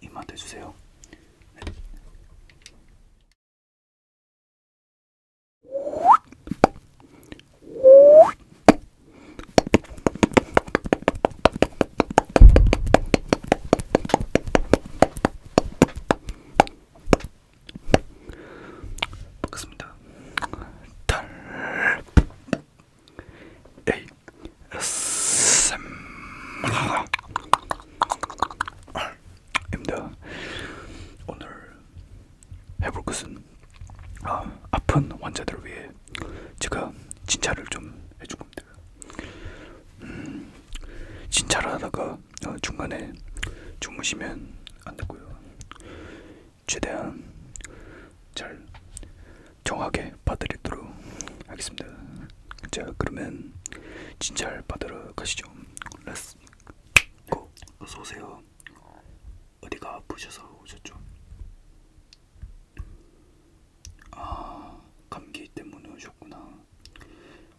입맛 해주세요. 네. 진찰을 하다가 어, 중간에 주무시면 안 되고요. 최대한 잘 정확하게 봐드리도록 하겠습니다. 자, 그러면 진찰 받으러 가시죠. 렛츠 고. 어서 오세요. 어디가 아프셔서 오셨죠? 아, 감기 때문에 오셨구나.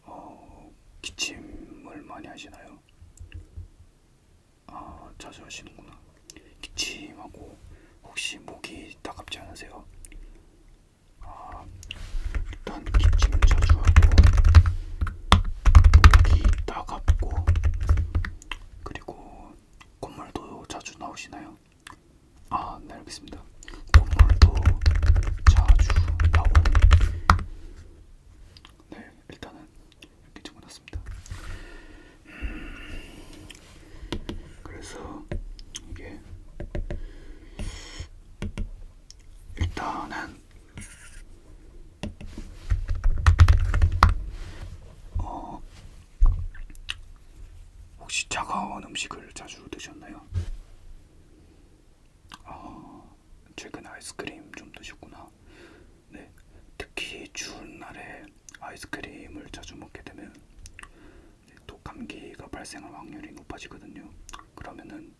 어, 기침을 많이 하시나요? 아, 자주 하시는구나. 기침하고 혹시 목이 따갑지 않으세요? 아, 일단 기침 자주 하고 목이 따갑고 그리고 콧물도 자주 나오시나요? 아, 네 알겠습니다. 콧물도 자주 나오고 네, 일단은 이렇게 적어놨습니다. 음, 그래서 이게 일단은 어 혹시 차가운 음식을 자주 드셨나요? 아 최근 아이스크림 좀 드셨구나. 네, 특히 추운 날에 아이스크림을 자주 먹게 되면 네, 또 감기가 발생할 확률이 높아지거든요. 그러면은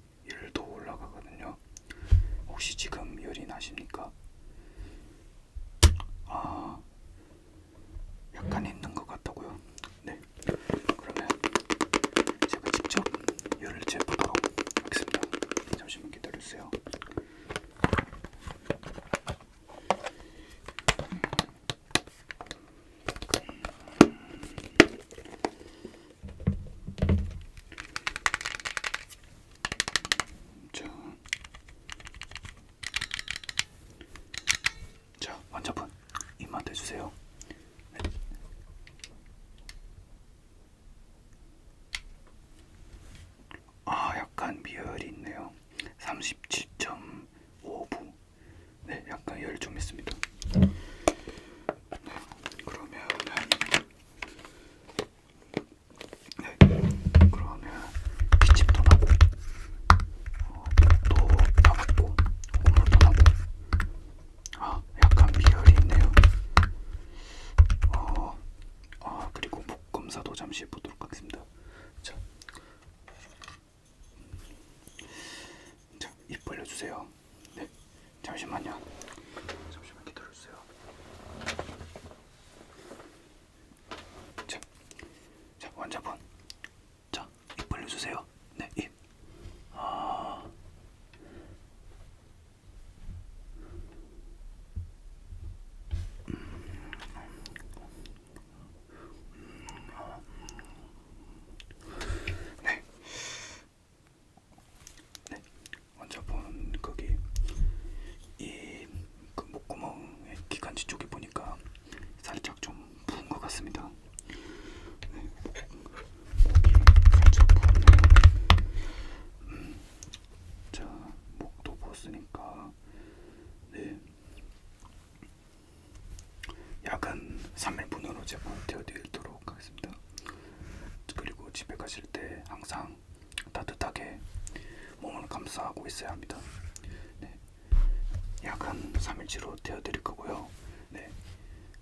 부었으니까 네. 약은 3일분으로 제공되어드리도록 하겠습니다. 그리고 집에 가실 때 항상 따뜻하게 몸을 감싸고 있어야 합니다. 네. 약은 3일치로 되어드릴 거고요. 네.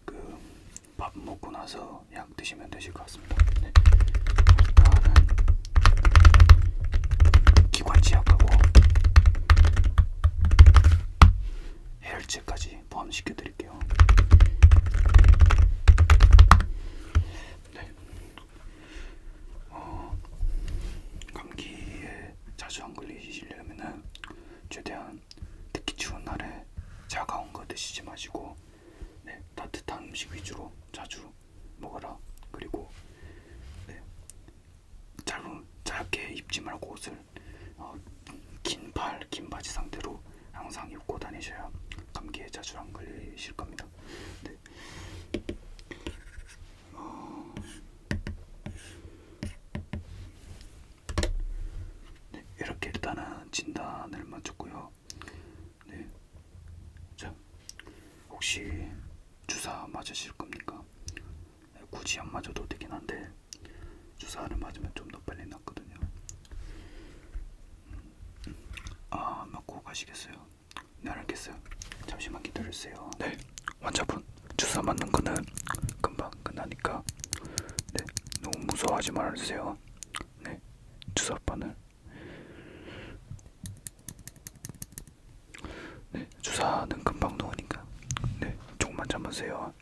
그 밥 먹고 나서 약 드시면 되실 것 같습니다. 네. 일단은 기관지 약하고 해열제까지 포함시켜 드릴게요. 네. 어, 감기에 자주 안 걸리시려면은 최대한 특히 추운 날에 차가운 거 드시지 마시고 네, 따뜻한 음식 위주로 자주 먹어라. 그리고 네, 짧은 짧게 입지 말고 옷을 어, 긴 팔, 긴 바지 상태로 항상 입고 다니셔야 감기에 자주 안 걸리실 겁니다. 네. 어, 네, 이렇게 일단은 진단을 마쳤고요. 네, 자 혹시 주사 맞으실 겁니까? 네, 굳이 안 맞아도 되긴 한데 주사를 맞으면 좀 더 빨리 낫거든요. 음, 아 맞고 가시겠어요? 네 알겠어요. 기다려주세요. 네. 환자분 주사 맞는 거는 금방 끝나니까. 네. 너무 무서워하지 말아주세요. 네. 주사바늘 네. 주사는 금방 놓으니까. 네. 조금만 참으세요.